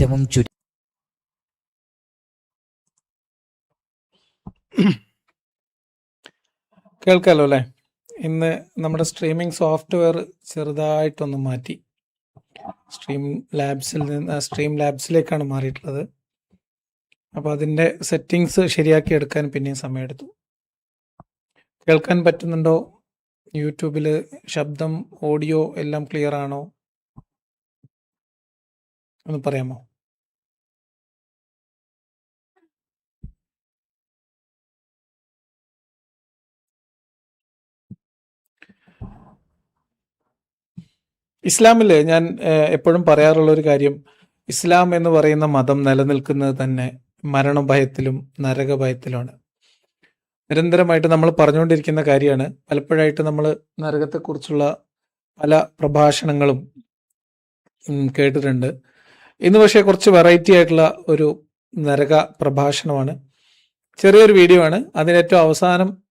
ഏറ്റവും ചുരു കേൾക്കാലോ അല്ലേ? ഇന്ന് നമ്മുടെ സ്ട്രീമിംഗ് സോഫ്റ്റ്വെയർ ചെറുതായിട്ടൊന്ന് മാറ്റി. സ്ട്രീം ലാബ്സിൽ നിന്ന് സ്ട്രീം ലാബ്സിലേക്കാണ് മാറിയിട്ടുള്ളത്. അപ്പോൾ അതിന്റെ സെറ്റിങ്സ് ശരിയാക്കി എടുക്കാൻ പിന്നെയും സമയമെടുത്തു. കേൾക്കാൻ പറ്റുന്നുണ്ടോ? യൂട്യൂബിൽ ശബ്ദം ഓഡിയോ എല്ലാം ക്ലിയർ ആണോ? ഒന്ന് പറയാമോ? ഇസ്ലാമിൽ ഞാൻ എപ്പോഴും പറയാറുള്ള ഒരു കാര്യം ഇസ്ലാം എന്ന് പറയുന്ന മതം നിലനിൽക്കുന്നത് തന്നെ മരണഭയത്തിലും നരകഭയത്തിലുമാണ്. നിരന്തരമായിട്ട് നമ്മൾ പറഞ്ഞുകൊണ്ടിരിക്കുന്ന കാര്യമാണ്. പലപ്പോഴായിട്ട് നമ്മൾ നരകത്തെക്കുറിച്ചുള്ള പല പ്രഭാഷണങ്ങളും കേട്ടിട്ടുണ്ട്. ഇന്ന് പക്ഷേ കുറച്ച് വെറൈറ്റി ആയിട്ടുള്ള ഒരു നരക പ്രഭാഷണമാണ്. ചെറിയൊരു വീഡിയോ ആണ്. അതിന് ഏറ്റവും അവസാനം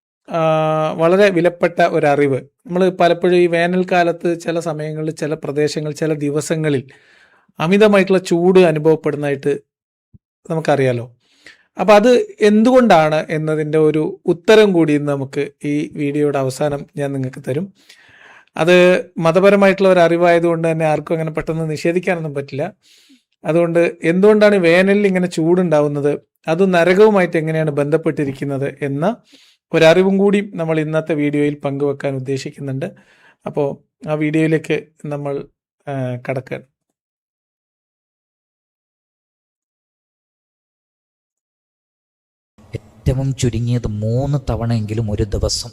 വളരെ വിലപ്പെട്ട ഒരറിവ്. നമ്മൾ പലപ്പോഴും ഈ വേനൽക്കാലത്ത് ചില സമയങ്ങളിൽ ചില പ്രദേശങ്ങൾ ചില ദിവസങ്ങളിൽ അമിതമായിട്ടുള്ള ചൂട് അനുഭവപ്പെടുന്നതായിട്ട് നമുക്കറിയാലോ. അപ്പം അത് എന്തുകൊണ്ടാണ് എന്നതിന്റെ ഒരു ഉത്തരം കൂടി ഇന്ന് നമുക്ക് ഈ വീഡിയോയുടെ അവസാനം ഞാൻ നിങ്ങൾക്ക് തരും. അത് മതപരമായിട്ടുള്ള ഒരു അറിവായതുകൊണ്ട് തന്നെ ആർക്കും അങ്ങനെ പെട്ടെന്ന് നിഷേധിക്കാനൊന്നും പറ്റില്ല. അതുകൊണ്ട് എന്തുകൊണ്ടാണ് വേനലിൽ ഇങ്ങനെ ചൂടുണ്ടാവുന്നത്? അത് നരകവുമായിട്ട് എങ്ങനെയാണ് ബന്ധപ്പെട്ടിരിക്കുന്നത് എന്ന ഒരറിവും കൂടി നമ്മൾ ഇന്നത്തെ വീഡിയോയിൽ പങ്കുവെക്കാൻ ഉദ്ദേശിക്കുന്നുണ്ട്. അപ്പോൾ ആ വീഡിയോയിലേക്ക് നമ്മൾ കടക്കുക ഏറ്റവും ചുരുങ്ങിയത് മൂന്ന് തവണയെങ്കിലും ഒരു ദിവസം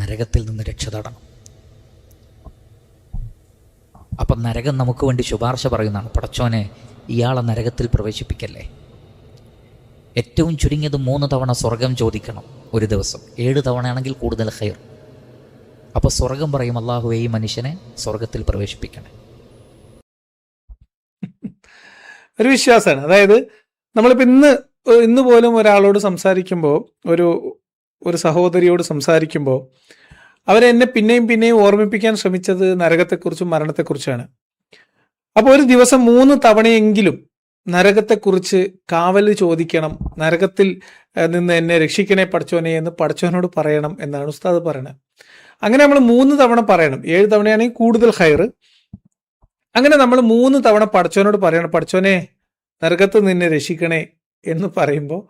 നരകത്തിൽ നിന്ന് രക്ഷ തടണം. അപ്പം നരകം നമുക്ക് വേണ്ടി ശുപാർശ പറയുന്നതാണ്. പടച്ചോനെ ഇയാളെ നരകത്തിൽ പ്രവേശിപ്പിക്കല്ലേ? ഏറ്റവും ചുരുങ്ങിയത് മൂന്ന് തവണ സ്വർഗം ചോദിക്കണം ഒരു ദിവസം. ഏഴ് തവണയാണെങ്കിൽ കൂടുതൽ ഹെയർ അപ്പോൾ സ്വർഗം പറയും അള്ളാഹുവെ ഈ മനുഷ്യനെ സ്വർഗത്തിൽ പ്രവേശിപ്പിക്കണേ. ഒരു വിശ്വാസമാണ്. അതായത് നമ്മളിപ്പോൾ ഇന്ന് ഇന്ന് പോലും ഒരാളോട് സംസാരിക്കുമ്പോൾ ഒരു ഒരു സഹോദരിയോട് സംസാരിക്കുമ്പോൾ അവരെന്നെ പിന്നെയും പിന്നെയും ഓർമ്മിപ്പിക്കാൻ ശ്രമിച്ചത് നരകത്തെക്കുറിച്ചും മരണത്തെക്കുറിച്ചാണ്. അപ്പോൾ ഒരു ദിവസം മൂന്ന് തവണയെങ്കിലും നരകത്തെക്കുറിച്ച് കാവൽ ചോദിക്കണം നരകത്തിൽ നിന്ന് എന്നെ രക്ഷിക്കണേ പഠിച്ചോനെ എന്ന് പഠിച്ചവനോട് പറയണം എന്നാണ് ഉസ്താദ് പറയുന്നത് അങ്ങനെ നമ്മൾ മൂന്ന് തവണ പറയണം. ഏഴ് തവണയാണെങ്കിൽ കൂടുതൽ ഹയർ അങ്ങനെ നമ്മൾ മൂന്ന് തവണ പഠിച്ചവനോട് പറയണം പഠിച്ചോനെ നരകത്ത് നിന്നെ രക്ഷിക്കണേ എന്ന് പറയുമ്പോൾ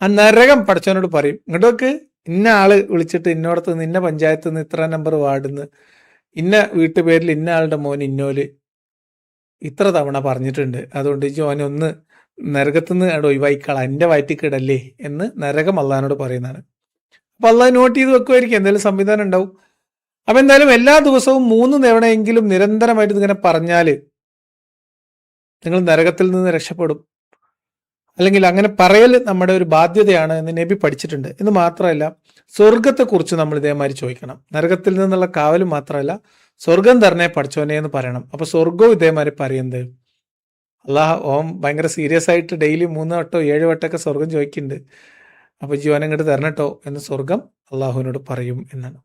ആ നരകം പഠിച്ചവനോട് പറയും. ഇങ്ങോട്ടൊക്കെ ഇന്ന ആൾ വിളിച്ചിട്ട് ഇന്നോടത്ത് നിന്ന പഞ്ചായത്ത് നിന്ന് ഇത്ര നമ്പർ വാർഡിന്ന് ഇന്ന വീട്ടുപേരിൽ ഇന്ന ആളുടെ മോൻ ഇന്നോൽ ഇത്ര തവണ പറഞ്ഞിട്ടുണ്ട്. അതുകൊണ്ട് ജോൻ ഒന്ന് നരകത്തുനിന്ന് അവിടെ ഒഴിവായിക്കളാ എന്റെ വയറ്റിക്കിടല്ലേ എന്ന് നരകം അള്ളഹാനോട് പറയുന്നതാണ്. അപ്പൊ അള്ളാഹ് നോട്ട് ചെയ്ത് വെക്കുമായിരിക്കും എന്തെങ്കിലും സംവിധാനം ഉണ്ടാവും. അപ്പൊ എന്തായാലും എല്ലാ ദിവസവും മൂന്ന് തവണയെങ്കിലും നിരന്തരമായിട്ട് ഇങ്ങനെ പറഞ്ഞാൽ നിങ്ങൾ നരകത്തിൽ നിന്ന് രക്ഷപ്പെടും. അല്ലെങ്കിൽ അങ്ങനെ പറയൽ നമ്മുടെ ഒരു ബാധ്യതയാണ് എന്ന് നബി പഠിച്ചിട്ടുണ്ട്. എന്ന് മാത്രമല്ല സ്വർഗത്തെക്കുറിച്ച് നമ്മൾ ഇതേമാതിരി ചോദിക്കണം. നരകത്തിൽ നിന്നുള്ള കാവലും മാത്രമല്ല സ്വർഗം തരണേ പഠിച്ചോനെ എന്ന് പറയണം. അപ്പൊ സ്വർഗവും ഇതേമാതിരി പറയുന്നത്. അള്ളാഹ് ഓം ഭയങ്കര സീരിയസ് ആയിട്ട് ഡെയിലി മൂന്ന് വട്ടോ ഏഴ് വട്ടമൊക്കെ സ്വർഗം ചോദിക്കുന്നുണ്ട് അപ്പൊ ജീവൻ ഇങ്ങോട്ട് തരണട്ടോ എന്ന് സ്വർഗം അള്ളാഹുവിനോട് പറയും എന്നാണ്.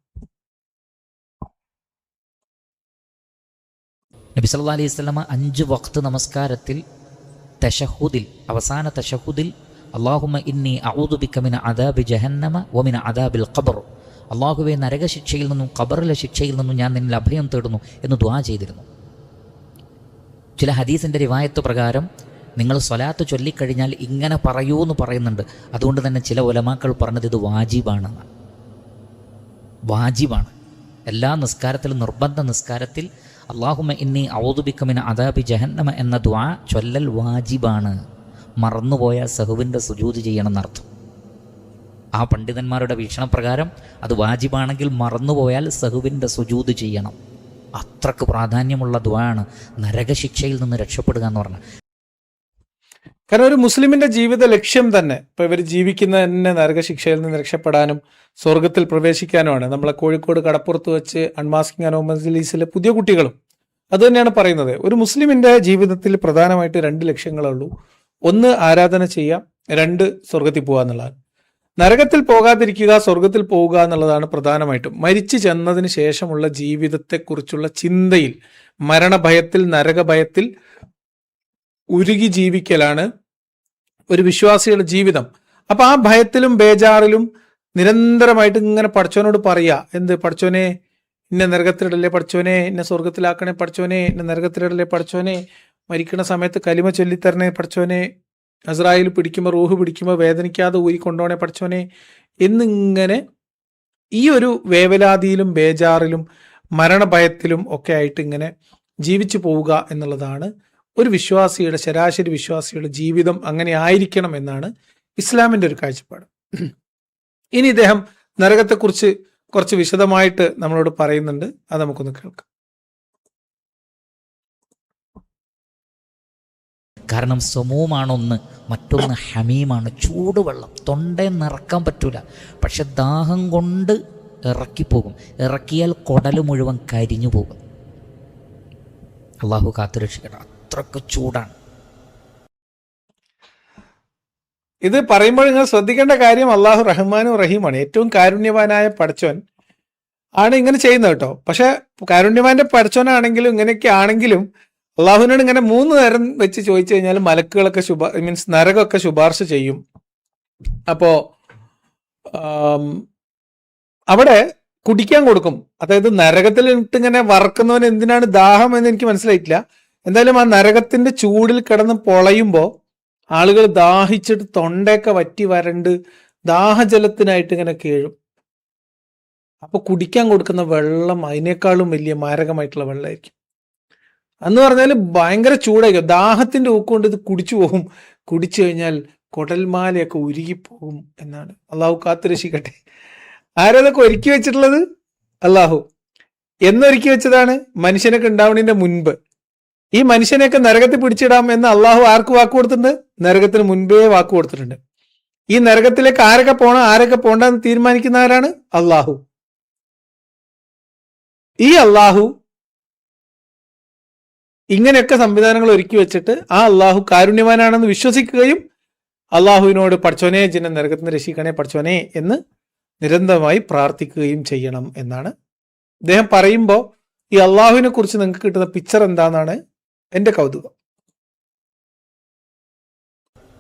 നബി സല്ലാ അലൈഹി വസല്ലമ അഞ്ച് വക്ത് നമസ്കാരത്തിൽ തശഹുദിൽ അവസാന തശഹുദിൽ അള്ളാഹുമ ഇന്നി അഊദു ബിക മിന അദാബി ജഹന്നമ വമിന അദാബിൽ ഖബർ. അള്ളാഹുവെ നരകശിക്ഷയിൽ നിന്നും ഖബറിലെ ശിക്ഷയിൽ നിന്നും ഞാൻ നിന്നിൽ അഭയം തേടുന്നു എന്ന് ദ്വാ ചെയ്തിരുന്നു. ചില ഹദീസിന്റെ റിവായത്ത് പ്രകാരം നിങ്ങൾ സ്വലാത്ത് ചൊല്ലിക്കഴിഞ്ഞാൽ ഇങ്ങനെ പറയൂ എന്ന് പറയുന്നുണ്ട്. അതുകൊണ്ട് തന്നെ ചില ഒലമാക്കൾ പറഞ്ഞത് ഇത് വാജിബാണെന്നാണ് വാജിബാണ്. എല്ലാ നിസ്കാരത്തിലും നിർബന്ധ നിസ്കാരത്തിൽ അള്ളാഹുമ ഇന്നി ഔദുബിക്കമിന് അദാബി ജഹന്നമ എന്ന ദ്വാ ചൊല്ലൽ വാജിബാണ്. മറന്നുപോയ സഹുവിന്റെ സുജൂത് ചെയ്യണം എന്നർത്ഥം. ആ പണ്ഡിതന്മാരുടെ വീക്ഷണപ്രകാരം അത് വാജിബാണെങ്കിൽ മറന്നുപോയാൽ സഹുവിന്റെ സുജൂത് ചെയ്യണം. അത്രയ്ക്ക് പ്രാധാന്യമുള്ള ദ്വാണ് നരകശിക്ഷയിൽ നിന്ന് രക്ഷപ്പെടുക എന്ന് പറഞ്ഞാൽ. കാരണം ഒരു മുസ്ലിമിന്റെ ജീവിത ലക്ഷ്യം തന്നെ ഇപ്പൊ ഇവർ ജീവിക്കുന്ന തന്നെ നരകശിക്ഷയിൽ നിന്ന് രക്ഷപ്പെടാനും സ്വർഗത്തിൽ പ്രവേശിക്കാനുമാണ്. നമ്മളെ കോഴിക്കോട് കടപ്പുറത്ത് വെച്ച് അൺമാസ്കിംഗ് അനോമലീസിലെ പുതിയ കുട്ടികളും. അത് തന്നെയാണ് പറയുന്നത്. ഒരു മുസ്ലിമിന്റെ ജീവിതത്തിൽ പ്രധാനമായിട്ട് രണ്ട് ലക്ഷ്യങ്ങളുള്ളൂ ഒന്ന് ആരാധന ചെയ്യാം രണ്ട് സ്വർഗത്തിൽ പോകുക എന്നുള്ളതാണ് നരകത്തിൽ പോകാതിരിക്കുക സ്വർഗത്തിൽ പോവുക എന്നുള്ളതാണ് പ്രധാനമായിട്ടും. മരിച്ചു ചെന്നതിന് ശേഷമുള്ള ജീവിതത്തെക്കുറിച്ചുള്ള ചിന്തയിൽ മരണഭയത്തിൽ നരകഭയത്തിൽ ഉരുകി ജീവിക്കലാണ് ഒരു വിശ്വാസിയുടെ ജീവിതം. അപ്പൊ ആ ഭയത്തിലും ബേജാറിലും നിരന്തരമായിട്ട് ഇങ്ങനെ പഠിച്ചവനോട് പറയുക എന്ത് പഠിച്ചോനെ ഇന്ന നരകത്തിലിടല്ലേ പഠിച്ചോനെ ഇന്ന സ്വർഗത്തിലാക്കണേ പഠിച്ചോനെ ഇന്ന നരകത്തിലിടല്ലേ പഠിച്ചോനെ മരിക്കുന്ന സമയത്ത് കലിമ ചൊല്ലിത്തരണേ പഠിച്ചോനെ അസ്രായിൽ പിടിക്കുമ്പോൾ റൂഹ് പിടിക്കുമ്പോൾ വേദനിക്കാതെ ഊരി കൊണ്ടോണേ പഠിച്ചോനെ എന്നിങ്ങനെ ഈ ഒരു വേവലാതിയിലും ബേജാറിലും മരണഭയത്തിലും ഒക്കെ ആയിട്ട് ഇങ്ങനെ ജീവിച്ചു പോവുക എന്നുള്ളതാണ് ഒരു വിശ്വാസിയുടെ ശരാശരി വിശ്വാസിയുടെ ജീവിതം അങ്ങനെ ആയിരിക്കണം എന്നാണ് ഇസ്ലാമിന്റെ ഒരു കാഴ്ചപ്പാട്. ഇനി ഇദ്ദേഹം നരകത്തെക്കുറിച്ച് കുറച്ച് വിശദമായിട്ട് നമ്മളോട് പറയുന്നുണ്ട്. അത് നമുക്കൊന്ന് കേൾക്കാം. കാരണം സമൂമാണൊന്ന് മറ്റൊന്ന് ഹമീമാണ്. ചൂടുവെള്ളം തൊണ്ടയിൽ നിറക്കാൻ പറ്റൂല. പക്ഷെ ദാഹം കൊണ്ട് ഇറക്കിപ്പോകും. ഇറക്കിയാൽ കുടൽ മുഴുവൻ കരിഞ്ഞു പോകും. അള്ളാഹു കാത്തുരക്ഷിക്കണം അത്രയ്ക്ക് ചൂടാണ്. ഇത് പറയുമ്പോൾ നിങ്ങൾ ശ്രദ്ധിക്കേണ്ട കാര്യം അള്ളാഹു റഹ്മാനും റഹീമാണ്. ഏറ്റവും കാരുണ്യവാനായ പഠിച്ചവൻ ആണ് ഇങ്ങനെ ചെയ്യുന്നത് കേട്ടോ. പക്ഷെ കാരുണ്യവാന്റെ പഠിച്ചവനാണെങ്കിലും ഇങ്ങനെയൊക്കെ ആണെങ്കിലും അള്ളാഹുവിനോട് ഇങ്ങനെ മൂന്ന് നേരം വെച്ച് ചോദിച്ചു കഴിഞ്ഞാൽ മലക്കുകളൊക്കെ ശുപാ മീൻസ് നരകമൊക്കെ ശുപാർശ ചെയ്യും. അപ്പോ അവിടെ കുടിക്കാൻ കൊടുക്കും. അതായത് നരകത്തിൽ ഇട്ട് ഇങ്ങനെ വറക്കുന്നവൻ എന്തിനാണ് ദാഹം എന്ന് എനിക്ക് മനസ്സിലായിട്ടില്ല. എന്തായാലും ആ നരകത്തിന്റെ ചൂടിൽ കിടന്ന് പൊളയുമ്പോൾ ആളുകൾ ദാഹിച്ചിട്ട് തൊണ്ടയൊക്കെ വറ്റി വരണ്ട് ദാഹജലത്തിനായിട്ട് ഇങ്ങനെ കേഴും. അപ്പൊ കുടിക്കാൻ കൊടുക്കുന്ന വെള്ളം അതിനേക്കാളും വലിയ മാരകമായിട്ടുള്ള വെള്ളമായിരിക്കും. അന്ന് പറഞ്ഞാൽ ഭയങ്കര ചൂടായിരിക്കും. ദാഹത്തിന്റെ ഊക്കൊണ്ട് ഇത് കുടിച്ചു പോകും. കുടിച്ചു കഴിഞ്ഞാൽ കുടൽമാലയൊക്കെ ഉരുകിപ്പോകും എന്നാണ്. അള്ളാഹു കാത്തുരക്ഷിക്കട്ടെ ആരതൊക്കെ ഒരുക്കി വെച്ചിട്ടുള്ളത്? അള്ളാഹു. എന്നൊരുക്കി വെച്ചതാണ്? മനുഷ്യനൊക്കെ ഉണ്ടാവുന്നതിന്റെ മുൻപ്. ഈ മനുഷ്യനെയൊക്കെ നരകത്തിൽ പിടിച്ചിടാം എന്ന് അള്ളാഹു ആർക്ക് വാക്ക് കൊടുത്തിട്ടുണ്ട്? നരകത്തിന് മുൻപേ വാക്ക് കൊടുത്തിട്ടുണ്ട്. ഈ നരകത്തിലേക്ക് ആരൊക്കെ പോണം ആരൊക്കെ പോണ്ടെന്ന് തീരുമാനിക്കുന്ന ആരാണ്? അള്ളാഹു. ഈ അള്ളാഹു ഇങ്ങനെയൊക്കെ സംവിധാനങ്ങൾ ഒരുക്കി വെച്ചിട്ട് ആ അള്ളാഹു കാരുണ്യവാനാണെന്ന് വിശ്വസിക്കുകയും അള്ളാഹുവിനോട് പഠിച്ചോനെ ജിന്നെ നരകത്തിന് രക്ഷിക്കണേ പഠിച്ചോനെ എന്ന് നിരന്തരമായി പ്രാർത്ഥിക്കുകയും ചെയ്യണം എന്നാണ്. അദ്ദേഹം പറയുമ്പോൾ ഈ അള്ളാഹുവിനെ കുറിച്ച് നിങ്ങൾക്ക് കിട്ടുന്ന പിക്ചർ എന്താണെന്നാണ് എന്റെ കൗതുകം.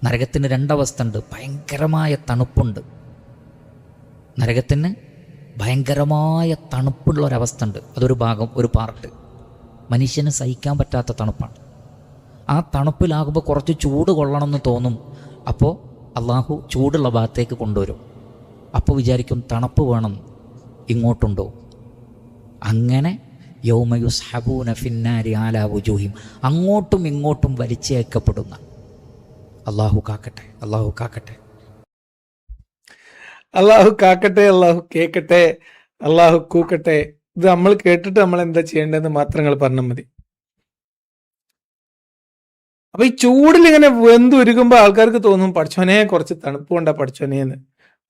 നരകത്തിന് രണ്ടവസ്ഥ ഉണ്ട് ഭയങ്കരമായ തണുപ്പുണ്ട്. നരകത്തിന് ഭയങ്കരമായ തണുപ്പുള്ള ഒരവസ്ഥ ഉണ്ട് അതൊരു ഭാഗം ഒരു പാർട്ട് മനുഷ്യന് സഹിക്കാൻ പറ്റാത്ത തണുപ്പാണ്. ആ തണുപ്പിലാകുമ്പോൾ കുറച്ച് ചൂട് കൊള്ളണമെന്ന് തോന്നും. അപ്പോൾ അള്ളാഹു ചൂടുള്ള ഭാഗത്തേക്ക് കൊണ്ടുവരും. അപ്പോൾ വിചാരിക്കും തണുപ്പ് വേണം ഇങ്ങോട്ടുണ്ടോ? അങ്ങനെ യൗമയു ഹബൂന ഫിന്നാരി ആലാവുജൂഹിം അങ്ങോട്ടും ഇങ്ങോട്ടും വലിച്ചേക്കപ്പെടുന്ന. അള്ളാഹു കാക്കട്ടെ അള്ളാഹു കാക്കട്ടെ. അള്ളാഹു കാക്കട്ടെ അള്ളാഹു കേക്കട്ടെ അള്ളാഹു കൂക്കട്ടെ. ഇത് നമ്മൾ കേട്ടിട്ട് നമ്മൾ എന്താ ചെയ്യേണ്ടതെന്ന് മാത്രം നിങ്ങൾ പറഞ്ഞാൽ മതി. അപ്പൊ ഈ ചൂടിൽ ഇങ്ങനെ വെന്തുരുകുമ്പോ ആൾക്കാർക്ക് തോന്നും പഠിച്ചോനെ കുറച്ച് തണുപ്പ് കൊണ്ടാ പഠിച്ചോനെന്ന്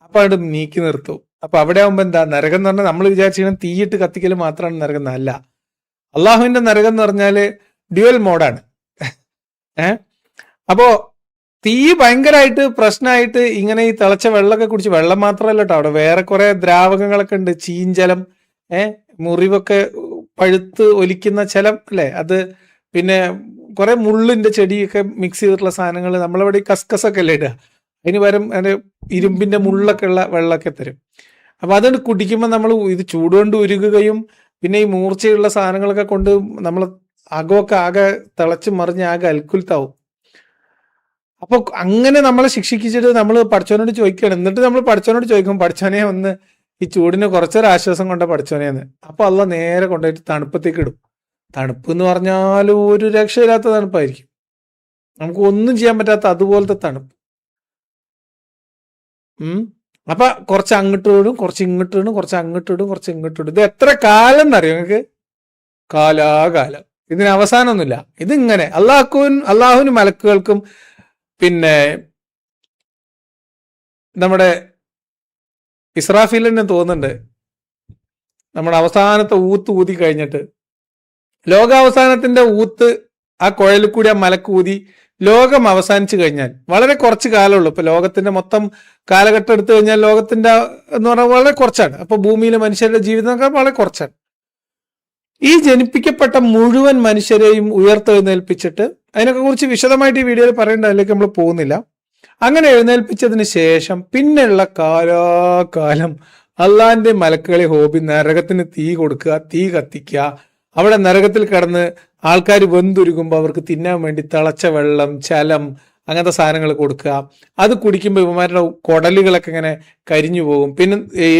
അപ്പൊ അവിടെ നീക്കി നിർത്തും. അപ്പൊ അവിടെ ആകുമ്പോൾ എന്താ നരകം എന്ന് പറഞ്ഞാൽ നമ്മൾ വിചാരിച്ചിങ്ങനെ തീയിട്ട് കത്തിക്കൽ മാത്രമാണ് നരകം എന്ന്. അല്ല അള്ളാഹുവിന്റെ നരകം എന്ന് പറഞ്ഞാൽ ഡ്യുവൽ മോഡാണ്. ഏ? അപ്പോ തീ ഭയങ്കരമായിട്ട് പ്രശ്നമായിട്ട് ഇങ്ങനെ ഈ തിളച്ച വെള്ളമൊക്കെ കുടിച്ച് വെള്ളം മാത്രമല്ല കേട്ടോ അവിടെ. വേറെ കുറെ ദ്രാവകങ്ങളൊക്കെ ഉണ്ട്. ചീഞ്ചലം ഏ? മുറിവൊക്കെ പഴുത്ത് ഒലിക്കുന്ന ചില അല്ലെ? അത് പിന്നെ കുറെ മുള്ളിന്റെ ചെടിയൊക്കെ മിക്സ് ചെയ്തിട്ടുള്ള സാധനങ്ങൾ നമ്മളവിടെ ഈ കസ്കസൊക്കെ അല്ലേ ഇടുക അതിന് പകരം അതിന്റെ ഇരുമ്പിന്റെ മുള്ളൊക്കെ ഉള്ള വെള്ളമൊക്കെ തരും. അപ്പൊ അതുകൊണ്ട് കുടിക്കുമ്പോൾ നമ്മൾ ഇത് ചൂടുകൊണ്ട് ഉരുകുകയും പിന്നെ ഈ മൂർച്ചയുള്ള സാധനങ്ങളൊക്കെ കൊണ്ട് നമ്മൾ അകമൊക്കെ ആകെ തിളച്ച് മറിഞ്ഞ് ആകെ അൽക്കുലത്താവും അപ്പൊ അങ്ങനെ നമ്മളെ ശിക്ഷിച്ചിട്ട് നമ്മൾ പഠിച്ചവനോട് ചോദിക്കുകയാണ്. എന്നിട്ട് നമ്മൾ പഠിച്ചവനോട് ചോദിക്കും പഠിച്ചവനെ ഒന്ന് ഈ ചൂടിന് കുറച്ചൊരു ആശ്വാസം കൊണ്ട പഠിച്ചോനേന്ന് അപ്പൊ അല്ല നേരെ കൊണ്ടുപോയിട്ട് തണുപ്പത്തേക്ക് ഇടും തണുപ്പ് എന്ന് പറഞ്ഞാൽ ഒരു രക്ഷയില്ലാത്ത തണുപ്പായിരിക്കും. നമുക്ക് ഒന്നും ചെയ്യാൻ പറ്റാത്ത അതുപോലത്തെ തണുപ്പ്. അപ്പൊ കുറച്ച് അങ്ങോട്ട് ഇടും കുറച്ച് ഇങ്ങോട്ട് ഇടും കുറച്ച് അങ്ങോട്ട് ഇടും കുറച്ച് ഇങ്ങോട്ട് ഇടും. ഇത് എത്ര കാലം എന്നറിയോ നിങ്ങൾക്ക് കാലാകാലം. ഇതിന് അവസാനമൊന്നുമില്ല. ഇതിങ്ങനെ അള്ളാഹുവിൻ അള്ളാഹുവിനും മലക്കുകൾക്കും പിന്നെ നമ്മുടെ ഇസ്രാഫീലിന് തോന്നുന്നുണ്ട്. നമ്മുടെ അവസാനത്തെ ഊത്ത് ഊതി കഴിഞ്ഞിട്ട്. ലോകാവസാനത്തിന്റെ ഊത്ത് ആ കുഴലിൽ കൂടി ആ മലക്ക് ഊതി ലോകം അവസാനിച്ചു കഴിഞ്ഞാൽ വളരെ കുറച്ച് കാലമുള്ളൂ ഇപ്പൊ ലോകത്തിന്റെ മൊത്തം കാലഘട്ടം എടുത്തു കഴിഞ്ഞാൽ ലോകത്തിന്റെ എന്ന് പറഞ്ഞാൽ വളരെ കുറച്ചാണ്. അപ്പൊ ഭൂമിയിലെ മനുഷ്യരുടെ ജീവിതം വളരെ കുറച്ചാണ്. ഈ ജനിപ്പിക്കപ്പെട്ട മുഴുവൻ മനുഷ്യരെയും ഉയർത്തെഴുന്നേൽപ്പിച്ചിട്ട് അതിനൊക്കെ കുറിച്ച് വിശദമായിട്ട് ഈ വീഡിയോയിൽ പറയേണ്ട അതിലേക്ക് നമ്മൾ പോകുന്നില്ല. അങ്ങനെ എഴുന്നേൽപ്പിച്ചതിന് ശേഷം പിന്നെയുള്ള കാലാകാലം അള്ളാന്റെ മലക്കുകളെ ഹോബി നരകത്തിന് തീ കൊടുക്കുക തീ കത്തിക്കുക. അവിടെ നരകത്തിൽ കിടന്ന് ആൾക്കാർ വെന്തുരുകുമ്പോൾ അവർക്ക് തിന്നാൻ വേണ്ടി തിളച്ച വെള്ളം ചലം അങ്ങനത്തെ സാധനങ്ങൾ കൊടുക്കുക. അത് കുടിക്കുമ്പോൾ ഇവന്മാരുടെ കുടലുകളൊക്കെ ഇങ്ങനെ കരിഞ്ഞു പോകും. പിന്നെ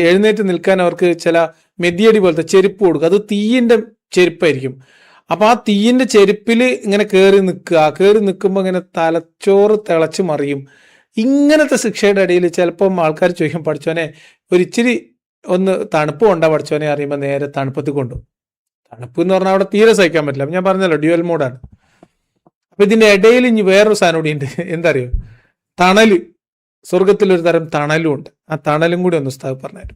എഴുന്നേറ്റ് നിൽക്കാൻ അവർക്ക് ചില മെതിയടി പോലത്തെ ചെരുപ്പ് കൊടുക്കുക. അത് തീയിന്റെ ചെരുപ്പായിരിക്കും. അപ്പൊ ആ തീയിന്റെ ചെരുപ്പിൽ ഇങ്ങനെ കയറി നിൽക്കുക. കയറി നിൽക്കുമ്പോൾ ഇങ്ങനെ തലച്ചോറ് തിളച്ച് മറിയും. ഇങ്ങനത്തെ ശിക്ഷയുടെ ഇടയിൽ ചിലപ്പം ആൾക്കാർ ചോദിക്കും പഠിച്ചോനെ ഒരു ഇച്ചിരി ഒന്ന് തണുപ്പ് കൊണ്ടാ പഠിച്ചോനെ അറിയുമ്പോൾ നേരെ തണുപ്പത്ത് കൊണ്ടു തണുപ്പ് എന്ന് പറഞ്ഞാൽ അവിടെ തീരെ സഹിക്കാൻ പറ്റില്ല. ഞാൻ പറഞ്ഞല്ലോ ഡ്യുവൽ മോഡാണ്. അപ്പൊ ഇതിന്റെ ഇടയിൽ ഇനി വേറൊരു സാധനം കൂടി ഉണ്ട്. എന്തറിയോ? തണൽ. സ്വർഗത്തിൽ ഒരു തരം തണലും ഉണ്ട്. ആ തണലും കൂടി ഒന്ന് സ്ഥാപ പറഞ്ഞു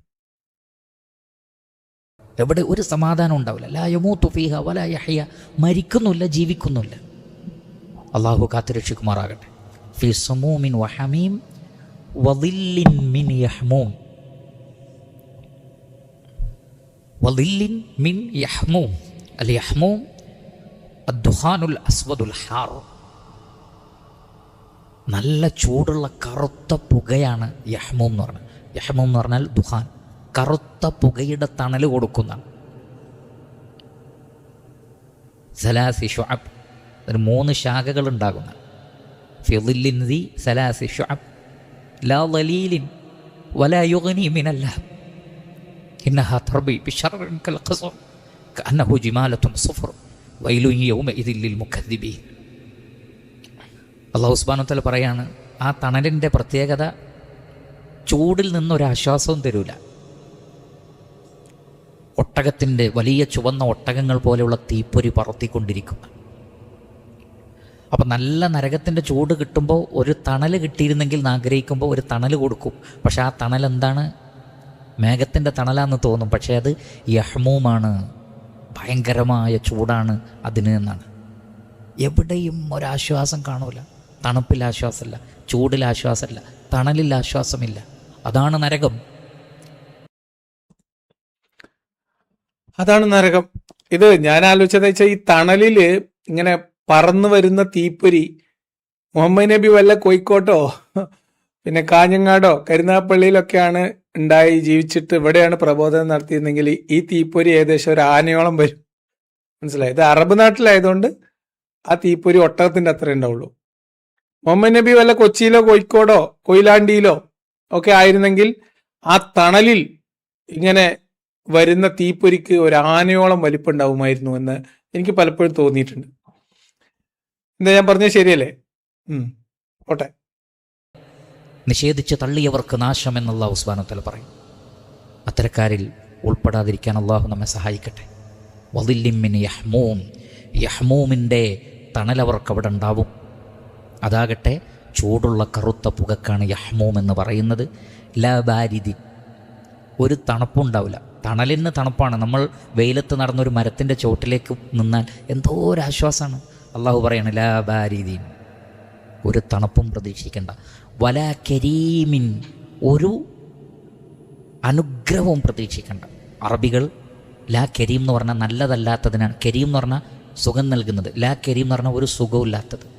എവിടെ ഒരു സമാധാനം ഉണ്ടാവില്ല. ലാ യഹ്യ. മരിക്കുന്നില്ല ജീവിക്കുന്നില്ല അള്ളാഹു കാത്തുരക്ഷിക്കുമാറാകട്ടെ. ഫി സമൂമിൻ വഹമീം വദില്ലിൻ മിൻ യഹ്മൂം. വദില്ലിൻ മിൻ യഹ്മൂം. അൽ യഹ്മൂം അദ്ദുഹാനുൽ അസ്വദുൽ ഹാർ. നല്ല ചൂടുള്ള കറുത്ത പുകയാണ് യഹ്മൂം എന്ന് പറഞ്ഞത്. യഹ്മൂം എന്ന് പറഞ്ഞാൽ ദുഹാൻ. കറുത്ത പുകയുടെ തണൽ കൊടുക്കുന്ന സലാസി ഷുഅബ്. അതിന് മൂന്ന് ശാഖകൾ ഉണ്ടാകുന്ന ഫിളിൻ ദി സലാസി ഷുഅബ് ലാ ലലീലിൻ വലാ യുഗ്നി മിനല്ല إنها تربي بشر كالقصر كأنه جمالة صفر ويل يومئذ للمكذبين അള്ളാഹു സുബാനുത്തല പറയാണ് ആ തണലിൻ്റെ പ്രത്യേകത ചൂടിൽ നിന്നൊരാശ്വാസവും തരൂല ഒട്ടകത്തിൻ്റെ വലിയ ചുവന്ന ഒട്ടകങ്ങൾ പോലെയുള്ള തീപ്പൊരി പറത്തിക്കൊണ്ടിരിക്കുന്നു അപ്പം നല്ല നരകത്തിന്റെ ചൂട് കിട്ടുമ്പോൾ ഒരു തണൽ കിട്ടിയിരുന്നെങ്കിൽ ആഗ്രഹിക്കുമ്പോൾ ഒരു തണൽ കൊടുക്കും. പക്ഷെ ആ തണൽ എന്താണ്? മേഘത്തിന്റെ തണലാന്ന് തോന്നും. പക്ഷേ അത് യഹ്മൂമാണ്. ഭയങ്കരമായ ചൂടാണ് അതിന് എന്നാണ്. എവിടെയും ഒരാശ്വാസം കാണൂല. തണുപ്പിൽ ആശ്വാസമില്ല. ചൂടിൽ ആശ്വാസമില്ല. തണലിൽ ആശ്വാസമില്ല. അതാണ് നരകം. അതാണ് നരകം. ഇത് ഞാൻ ആലോചിച്ചത് വെച്ചാൽ ഈ തണലിൽ ഇങ്ങനെ പറന്നു വരുന്ന തീപ്പൊരി. മുഹമ്മദ് നബി വല്ല കോഴിക്കോട്ടോ? പിന്നെ കാഞ്ഞങ്ങാടോ? കരുനാപ്പള്ളിയിലൊക്കെയാണ് ഉണ്ടായി ജീവിച്ചിട്ട് ഇവിടെയാണ് പ്രബോധനം നടത്തിയിരുന്നെങ്കിൽ ഈ തീപ്പൊരി ഏകദേശം ഒരു ആനയോളം വരും. മനസ്സിലായി? ഇത് അറബ് നാട്ടിലായതുകൊണ്ട് ആ തീപ്പൊരി ഒട്ടകത്തിന്റെ അത്ര ഉണ്ടാവുള്ളൂ. മുഹമ്മദ് നബി വല്ല കൊച്ചിയിലോ കോഴിക്കോടോ കൊയിലാണ്ടിയിലോ ഒക്കെ ആയിരുന്നെങ്കിൽ ആ തണലിൽ ഇങ്ങനെ വരുന്ന തീപ്പൊരിക്ക് ഒരു ആനയോളം വലിപ്പുണ്ടാവുമായിരുന്നു എന്ന് എനിക്ക് പലപ്പോഴും തോന്നിയിട്ടുണ്ട്. എന്താ ഞാൻ പറഞ്ഞത് ശരിയല്ലേ? ഓട്ടെ നിഷേധിച്ച് തള്ളിയവർക്ക് നാശം എന്നുള്ള ഉസ്മാനത്തല പറയും. അത്തരക്കാരിൽ ഉൾപ്പെടാതിരിക്കാൻ അള്ളാഹു നമ്മെ സഹായിക്കട്ടെ. വതില്ലിമ്മിന് യഹ്മൂം യഹ്മൂമിന്റെ തണലവർക്ക് അവിടെ ഉണ്ടാവും. അതാകട്ടെ ചൂടുള്ള കറുത്ത പുകക്കാണ് യഹ്മൂം എന്ന് പറയുന്നത്. ലബാരിതി ഒരു തണുപ്പുണ്ടാവില്ല തണലിന് തണുപ്പാണ്. നമ്മൾ വെയിലത്ത് നടന്നൊരു മരത്തിന്റെ ചോട്ടിലേക്ക് നിന്നാൽ എന്തോ ഒരു ആശ്വാസമാണ്. അള്ളാഹു പറയാണ് ലാബാരീദീൻ ഒരു തണുപ്പും പ്രതീക്ഷിക്കേണ്ട. വല കരീമിൻ ഒരു അനുഗ്രഹവും പ്രതീക്ഷിക്കേണ്ട. അറബികൾ ലാ കരീം എന്ന് പറഞ്ഞാൽ നല്ലതല്ലാത്തതിനാണ്. കരീം എന്ന് പറഞ്ഞാൽ സുഖം നൽകുന്നത്. ലാ കരീം എന്ന് പറഞ്ഞാൽ ഒരു സുഖമില്ലാത്തത്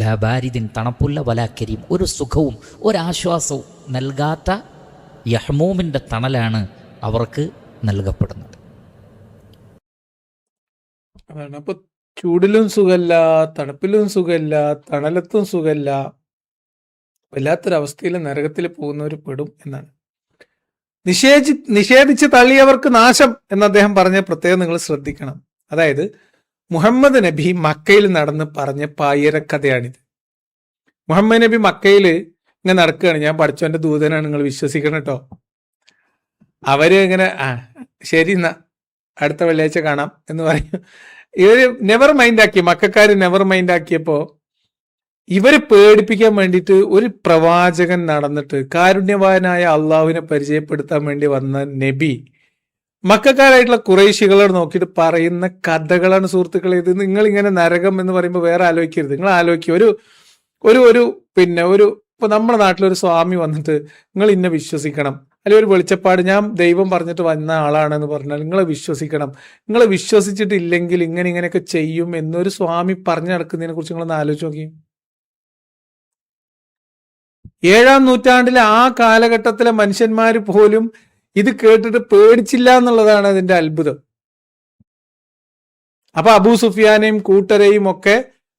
ലാ ബാരിദിൻ തണുപ്പുള്ള വല കരീം ഒരു സുഖവും ഒരാശ്വാസവും നൽകാത്ത യഹ്മൂമിന്റെ തണലാണ് അവർക്ക് നൽകപ്പെടുന്നത്. അതാണ്. അപ്പൊ ചൂടിലും സുഖമില്ല തണുപ്പിലും സുഖമില്ല തണലത്തും സുഖമില്ല വല്ലാത്തൊരവസ്ഥയിൽ നരകത്തിൽ പോകുന്നവർ പെടും എന്നാണ്. നിഷേധി നിഷേധിച്ച് തള്ളിയവർക്ക് നാശം എന്ന് അദ്ദേഹം പറഞ്ഞ പ്രത്യേകം നിങ്ങൾ ശ്രദ്ധിക്കണം. അതായത് മുഹമ്മദ് നബി മക്കയിൽ നടന്ന് പറഞ്ഞ പായരക്കഥയാണിത്. മുഹമ്മദ് നബി മക്കയിൽ ഇങ്ങനെ നടക്കുകയാണ്. ഞാൻ പഠിച്ചവന്റെ ദൂതനാണ് നിങ്ങൾ വിശ്വസിക്കണം കേട്ടോ അവർ ഇങ്ങനെ ആ ശരി എന്നാ അടുത്ത വെള്ളിയാഴ്ച കാണാം എന്ന് പറയും. ഇവർ നെവർ മൈൻഡ് ആക്കി മക്കാര് നെവർ മൈൻഡ് ആക്കിയപ്പോ ഇവരെ പേടിപ്പിക്കാൻ വേണ്ടിയിട്ട് ഒരു പ്രവാചകൻ നടന്നിട്ട് കാരുണ്യവാനായ അള്ളാഹുവിനെ പരിചയപ്പെടുത്താൻ വേണ്ടി വന്ന നബി മക്കാരായിട്ടുള്ള കുറേശികളോട് നോക്കിയിട്ട് പറയുന്ന കഥകളാണ് സുഹൃത്തുക്കളെ ഇത് നിങ്ങൾ ഇങ്ങനെ നരകം എന്ന് പറയുമ്പോൾ വേറെ ആലോചിക്കരുത്. നിങ്ങൾ ആലോചിക്കുക ഒരു ഒരു ഒരു പിന്നെ ഒരു ഇപ്പൊ നമ്മുടെ നാട്ടിലൊരു സ്വാമി വന്നിട്ട് നിങ്ങൾ ഇന്നെ വിശ്വസിക്കണം. അല്ലെങ്കിൽ ഒരു വെളിച്ചപ്പാട് ഞാൻ ദൈവം പറഞ്ഞിട്ട് വന്ന ആളാണെന്ന് പറഞ്ഞാൽ നിങ്ങളെ വിശ്വസിക്കണം. നിങ്ങൾ വിശ്വസിച്ചിട്ടില്ലെങ്കിൽ ഇങ്ങനെ ഇങ്ങനെയൊക്കെ ചെയ്യും എന്നൊരു സ്വാമി പറഞ്ഞു നടക്കുന്നതിനെ കുറിച്ച് നിങ്ങളൊന്ന് ആലോചിച്ച് നോക്കി. ഏഴാം നൂറ്റാണ്ടിലെ ആ കാലഘട്ടത്തിലെ മനുഷ്യന്മാർ പോലും ഇത് കേട്ടിട്ട് പേടിച്ചില്ല എന്നുള്ളതാണ് അതിന്റെ അത്ഭുതം. അപ്പൊ അബൂ സുഫിയാനെയും കൂട്ടരെയും ഒക്കെ